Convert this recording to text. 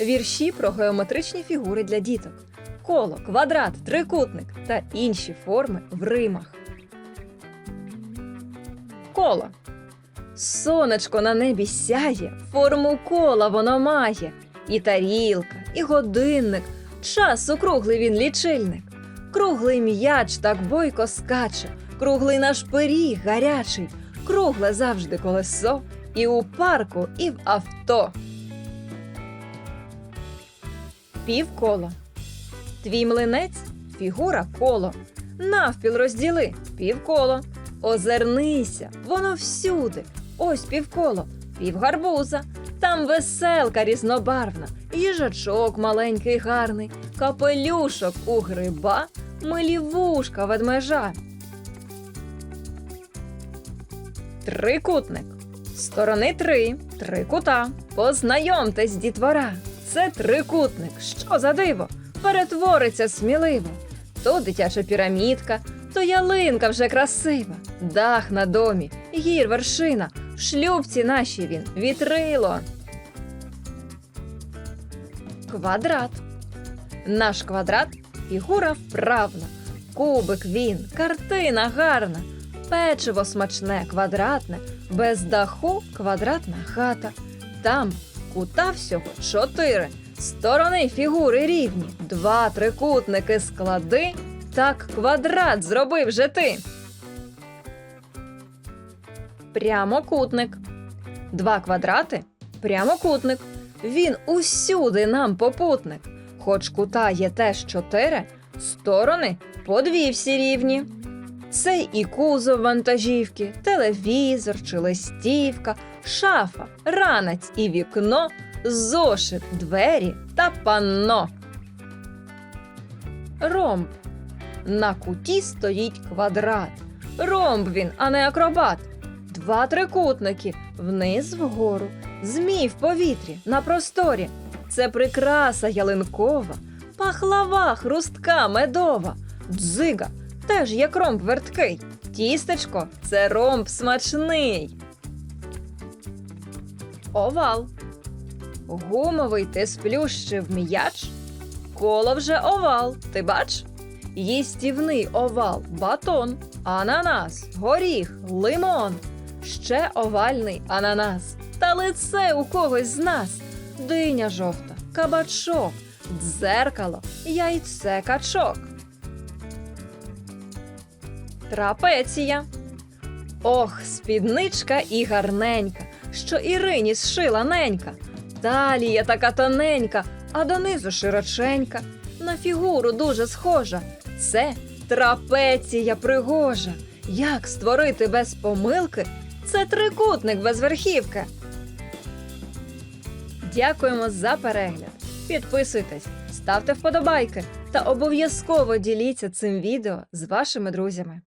Вірші про геометричні фігури для діток. Коло, квадрат, трикутник та інші форми в римах. Коло. Сонечко на небі сяє, форму кола воно має. І тарілка, і годинник, час округлий він лічильник. Круглий м'яч так бойко скаче, круглий наш пиріг гарячий, кругле завжди колесо, і у парку, і в авто. Півколо. Твій млинець фігура коло. Навпіл розділи півколо. Озирнися, воно всюди. Ось півколо, півгарбуза. Там веселка різнобарвна, їжачок маленький гарний, капелюшок у гриба, милі вушка ведмежа. Трикутник. Сторони три, три кута. Познайомтесь, дітвора. Це трикутник. Що за диво? Перетвориться сміливо. То дитяча пірамідка, то ялинка вже красива. Дах на домі, гір вершина. В шлюбці нашій він вітрило. Квадрат. Наш квадрат фігура вправна. Кубик він, картина гарна. Печиво смачне, квадратне, без даху квадратна хата. Там кута всього чотири. Сторони фігури рівні, два трикутники склади. Так квадрат зробив же ти. Прямокутник. Два квадрати прямокутник. Він усюди нам попутник. Хоч кута є теж чотири, сторони по дві всі рівні. Це і кузов вантажівки, телевізор чи листівка, шафа, ранець і вікно, зошит, двері та панно. Ромб. На куті стоїть квадрат. Ромб він, а не акробат. Два трикутники вниз вгору, змій в повітрі на просторі. Це прикраса ялинкова, пахлава хрустка медова, дзига теж як ромб верткий. Тістечко це ромб смачний. Овал. Гумовий ти сплющив м'яч. Коло вже овал, ти бач? Їстівний овал, батон, ананас, горіх, лимон. Ще овальний ананас. Та лице у когось з нас. Диня жовта, кабачок, дзеркало, яйце качок. Трапеція. Ох, спідничка і гарненька, що Ірині зшила ненька. Талія така тоненька, а донизу широченька. На фігуру дуже схожа. Це трапеція пригожа. Як створити без помилки? Це трикутник без верхівки. Дякуємо за перегляд. Підписуйтесь, ставте вподобайки та обов'язково діліться цим відео з вашими друзями.